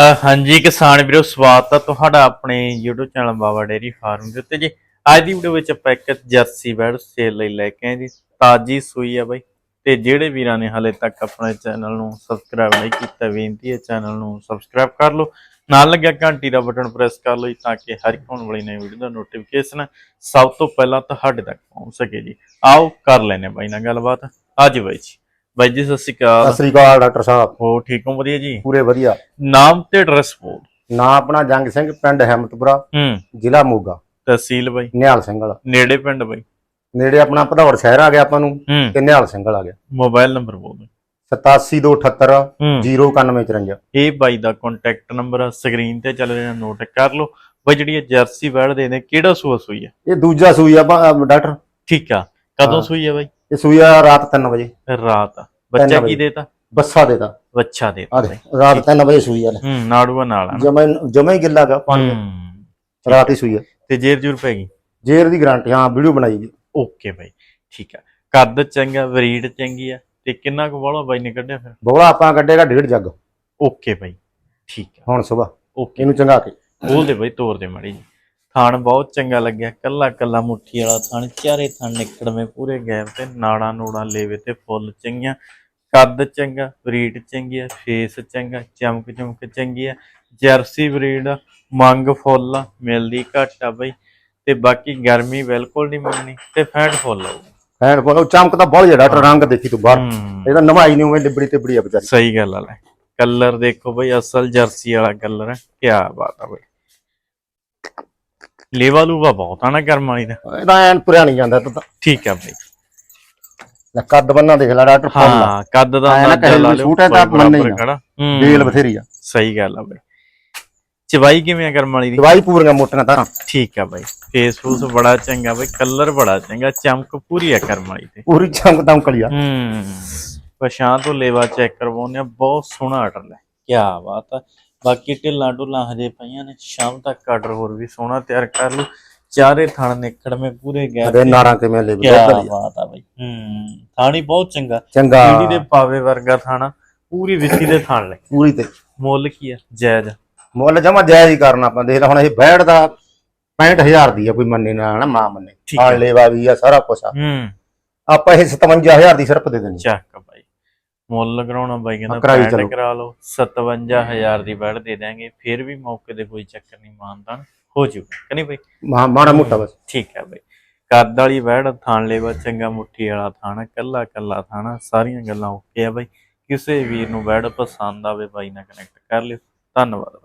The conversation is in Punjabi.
ਹਾਂਜੀ, ਕਿਸਾਨ ਵੀਰੋ, ਸਵਾਗਤ ਹੈ ਤੁਹਾਡਾ ਆਪਣੇ YouTube channel Baba dairy farm ਦੇ ਉੱਤੇ। ਜੀ, ਅੱਜ ਦੀ ਵੀਡੀਓ ਵਿੱਚ ਆਪਾਂ ਇੱਕ ਜਰਸੀ ਬੈਡ ਸੇਲ ਲਈ ਲੈ ਕੇ ਆਏ ਜੀ। ਤਾਜੀ ਸੂਈ ਆ ਬਾਈ। ਤੇ ਜਿਹੜੇ ਵੀਰਾਂ ਨੇ ਹਲੇ ਤੱਕ ਆਪਣੇ ਚੈਨਲ ਨੂੰ ਸਬਸਕ੍ਰਾਈਬ ਨਹੀਂ ਕੀਤਾ, ਬੇਨਤੀ ਹੈ ਚੈਨਲ ਨੂੰ ਸਬਸਕ੍ਰਾਈਬ ਕਰ ਲਓ। ਨਾਲ ਲੱਗਿਆ ਘੰਟੀ ਦਾ ਬਟਨ ਪ੍ਰੈਸ ਕਰ ਲਓ ਜੀ, ਤਾਂ ਕਿ ਹਰ ਇੱਕ ਆਉਣ ਵਾਲੀ ਨਵੀਂ ਵੀਡੀਓ ਦਾ ਨੋਟੀਫਿਕੇਸ਼ਨ ਸਭ ਤੋਂ ਪਹਿਲਾਂ ਤੁਹਾਡੇ ਤੱਕ ਪਹੁੰਚ ਸਕੇ ਜੀ। ਆਓ, ਕਰ ਲੈਨੇ ਬਾਈ ਨਾਲ ਗੱਲਬਾਤ। ਅੱਜ ਬਾਈ ਜੀ। ਬਾਈ ਜੀ ਸਤਿ ਸ਼੍ਰੀ ਸਤਿ ਅਕਾਲ ਸ੍ਰੀ ਅਕਾਲ ਡਾਕਟਰ ਸਾਹਿਬ। ਹੋ ਠੀਕ ਹੋ ਵਧੀਆ ਜੀ? ਪੂਰੇ ਵਧੀਆ। ਨਾਮ ਤੇ ਐਡਰੈਸ ਬੋਲ। ਨਾਂ ਆਪਣਾ ਜੰਗ ਸਿੰਘ ਪਿੰਡ ਹੈਮਤਪੁਰਾ ਹੂੰ। ਜ਼ਿਲ੍ਹਾ ਮੋਗਾ। ਤਹਿਸੀਲ ਬਾਈ। ਨਿਹਾਲ ਸਿੰਘਲ ਨੇੜੇ ਪਿੰਡ ਬਾਈ। ਨੇੜੇ ਆਪਣਾ ਭਦੌੜ ਸ਼ਹਿਰ ਆ ਗਿਆ ਆਪਾਂ ਨੂੰ ਹੂੰ। ਤੇ ਨਿਹਾਲ ਸਿੰਘਲ ਆ ਗਿਆ। ਮੋਬਾਈਲ ਨੰਬਰ ਬੋਲ ਬਾਈ 87278 ਹੂੰ। 09154 ਇਹ ਬਾਈ ਦਾ ਕੰਟੈਕਟ ਨੰਬਰ ਸਕਰੀਨ ਤੇ ਚੱਲ ਰਿਹਾ ਨੋਟ ਕਰ ਲਓ। ਬਾਈ ਜਿਹੜੀ ਇਹ ਜਰਸੀ ਬੈੜ ਦੇ ਨੇ ਕਿਹੜਾ ਸੂਆ ਸੂਈ ਹੈ ਇਹ ਦੂਜਾ ਸੂਈ ਆ ਆਪਾਂ, ਡਾਕਟਰ। ਠੀਕ ਆ। ਕਦੋਂ। ਸੂਈ ਹੈ ਬਾਈ? ਇਹ ਸੂਈ ਆ ਰਾਤ 3 ਵਜੇ। ਰਾਤ। ਬੱਚਾ ਕੀ। ਦੇਤਾ? ਬੱਸਾ ਦੇਤਾ। ਬੱਚਾ ਦੇਤਾ ਰਾਤ 3 ਵਜੇ ਸੂਈ ਆ ਹੂੰ ਨਾੜੂਆ ਨਾਲ ਜਮੇ ਜਮੇ ਹੀ ਗਿੱਲਾ ਗਾ ਪਾਣੀ ਰਾਤ ਹੀ ਸੂਈ ਆ। ਤੇ ਜੇਰ ਜੂਰ ਪੈ ਗਈ? ਜੇਰ ਦੀ ਗਾਰੰਟੀ ਹਾਂ ਵੀਡੀਓ ਬਣਾਈ ਜੀ। ਓਕੇ ਬਾਈ ਠੀਕ ਆ। ਕੱਦ ਚੰਗਾ ਬਰੀਡ ਚੰਗੀ ਆ। ਤੇ ਕਿੰਨਾ ਕੁ ਵਾਲਾ ਬਾਈ ਨੇ ਕੱਢਿਆ ਫਿਰ? ਬੋਲਾ ਆਪਾਂ ਕੱਢੇਗਾ ਡੇਢ ਜੱਗ। ਓਕੇ ਬਾਈ ਠੀਕ ਆ। ਹੁਣ ਸਵੇਰ। ਓਕੇ। ਇਹਨੂੰ ਚੰਗਾ ਕੇ। ਖੋਲ ਦੇ ਬਈ ਤੋਰ ਦੇ ਮਾੜੀ ਜੀ ਥਾਣ ਬਹੁਤ ਚੰਗਾ ਲੱਗਿਆ। ਕੱਲਾ ਕੱਲਾ ਮੁੱਠੀ ਵਾਲਾ ਥਾਣ ਚਾਰੇ ਥਾਣ ਨਿਕੜਵੇਂ ਪੂਰੇ ਗੈਪ ਤੇ ਨਾੜਾ ਨੂੜਾ ਲੇਵੇ ਤੇ ਫੁੱਲ ਚੰਗੀਆਂ। ਕੱਦ ਚੰਗਾ ਬਰੀਡ ਚੰਗੀ ਆ ਫੇਸ ਚੰਗਾ ਚਮਕ ਚਮਕ ਚੰਗੀ ਆ ਜਰਸੀ ਬਰੀਡ ਮੰਗ ਫੁੱਲ ਮਿਲਦੀ ਘੱਟ ਆ ਬਈ। ਤੇ ਬਾਕੀ ਗਰਮੀ ਬਿਲਕੁਲ ਨਹੀਂ ਮਿਲਣੀ ਤੇ ਫੈਟ ਫੁੱਲ ਹੈਂਡ ਉਹ ਚਮਕ ਤਾਂ ਬਹੁਤ ਡਾਕਟਰ ਰੰਗ ਦੇਖੀ ਤੂੰ ਬਾਹਰ। ਇਹਦਾ ਨਵਾਈ ਨਹੀਂ ਹੋਵੇ ਲਿਬੜੀ ਤੇ ਬੜੀ ਆ ਵਿਚਾਰੀ। ਸਹੀ ਗੱਲ ਆ ਲੈ। ਕਲਰ ਦੇਖੋ ਬਈ ਅਸਲ ਜਰਸੀ ਵਾਲਾ ਕਲਰ ਹੈ ਕੀ ਬਾਤ ਆ ਬਈ। ਲੇਵਾ ਲੂਵਾ ਬਹੁਤ ਆ ਨਾ ਵਾਲੀ ਦਾ। ਇਹਦਾ ਐਨ ਨਹੀਂ ਜਾਂਦਾ ਤੂੰ ਤਾਂ। ਠੀਕ ਆ ਬਈ। ਲੈ ਕੱਦ ਬੰਨਾ ਦੇਖ ਲੈ ਡਾਕਟਰ ਫੁੱਲ। ਹਾਂ ਕੱਦ ਦਾ ਅੰਦਾਜ਼ਾ ਲਾ ਲਿਓ ਸੂਟ ਹੈ ਤਾਂ ਮੰਨੇ ਹੀ ਬਰਾਬਰ ਨਾ। ਖੜਾ। ਹੂੰ। ਬੇਲ ਬਥੇਰੀ ਆ। ਸਹੀ ਗੱਲ ਆ ਬਈ। ਚਵਾਈ ਕਿਵੇਂ ਆ ਕਰਮ ਵਾਲੀ ਦੀ? ਦਵਾਈ ਪੂਰੀਆਂ ਮੋਟੀਆਂ ਤਾਰਾਂ। ਠੀਕ ਆ ਬਈ। ਫੇਸ ਫੂਸ ਬੜਾ ਚੰਗਾ ਬਈ ਕਲਰ ਬੜਾ ਚੰਗਾ ਚਮਕ ਪੂਰੀ ਆ ਕਰਮ ਵਾਲੀ ਤੇ ਪੂਰੀ ਚਮਕ ਦਮਕਲੀ ਆ। ਹੂੰ। ਪਛਾਂ ਤੋਂ ਲੇਵਾ ਚੈੱਕ ਕਰਵਾਉਂਦੇ ਆ ਬਹੁਤ ਸੋਹਣਾ ਆਰਡਰ ਲੈ। ਕੀ ਬਾਤ ਆ। ਬਾਕੀ ਢਿੱਲਾਂ ਢੁੱਲਾਂ ਹਜੇ ਪਈਆਂ ਨੇ ਸ਼ਾਮ ਤੱਕ ਆਰਡਰ ਹੋਰ ਵੀ ਸੋਹਣਾ ਤਿਆਰ ਕਰ ਲੂ ਚਾਰੇ ਥਣ ਨਿਕੜਵੇਂ ਪੂਰੇ ਗਏ ਅਦੇ ਨਾਰਾਂ ਕਿਵੇਂ ਲੈ ਕੀ ਬਦਲੀ ਬਾਤ ਆ ਬਈ। ਹੂੰ ਥਾਣੀ ਬਹੁਤ ਚੰਗਾ। ਚੰਗਾ। ਪੀੜੀ ਦੇ ਪਾਵੇ ਵਰਗਾ ਥਾਣਾ ਪੂਰੀ ਵਿੱਥੀ ਦੇ ਥਾਣ ਲੈ ਪੂਰੀ ਤੇ। ਮੁੱਲ ਕੀ ਆ? ਜਾਇਜ਼। ਮੁੱਲ ਜਮਾ ਜਾਇਜ਼ ਹੀ ਕਰਨਾ ਆਪਾਂ ਦੇਖ ਲੈ ਹੁਣ ਇਹ ਬੈੜ ਦਾ 65000 ਦੀ ਆ ਕੋਈ ਮੰਨੇ ਨਾ ਨਾ ਮਾਂ ਮੰਨੇ। ਹਾਲ। ਲੇਵਾ ਵੀ ਆ ਸਾਰਾ ਕੁਛ ਆ। ਹੂੰ। ਆਪਾਂ ਇਹ 57000 ਦੀ ਸਿਰਫ ਦੇ ਦੇਣੀ। ਚੱਕ ਬਾਈ। ਮੁੱਲ ਕਰਾਉਣਾ ਬਾਈ ਕਹਿੰਦਾ ਕਰਾਈ ਚਲੋ। ਕਰਾ ਲਓ 57000 ਦੀ ਬੈੜ ਦੇ ਦਾਂਗੇ ਫਿਰ ਵੀ ਮੌਕੇ ਤੇ ਕੋਈ ਚੱਕਰ ਨਹੀਂ ਮਾਨਦਾਨ ਹੋ ਜੂ ਕਿ ਨਹੀਂ ਬਾਈ? ਮਾੜਾ ਮੋਟਾ ਬਸ। ਠੀਕ ਹੈ ਬਾਈ। ਕੱਦ ਵਾਲੀ ਬੈੜ ਥਾਣ ਲੈਵਾ ਚੰਗਾ ਮੁੱਠੀ ਵਾਲਾ ਥਾਣਾ ਕੱਲਾ ਕੱਲਾ ਥਾਣਾ ਸਾਰੀਆਂ ਗੱਲਾਂ ਓਕੇ ਆ ਬਾਈ। ਕਿਸੇ ਵੀਰ ਨੂੰ ਬੈੜ ਪਸੰਦ ਆਵੇ ਬਾਈ ਨਾਲ ਕਨੈਕਟ ਕਰ ਲਿਓ। ਧੰਨਵਾਦ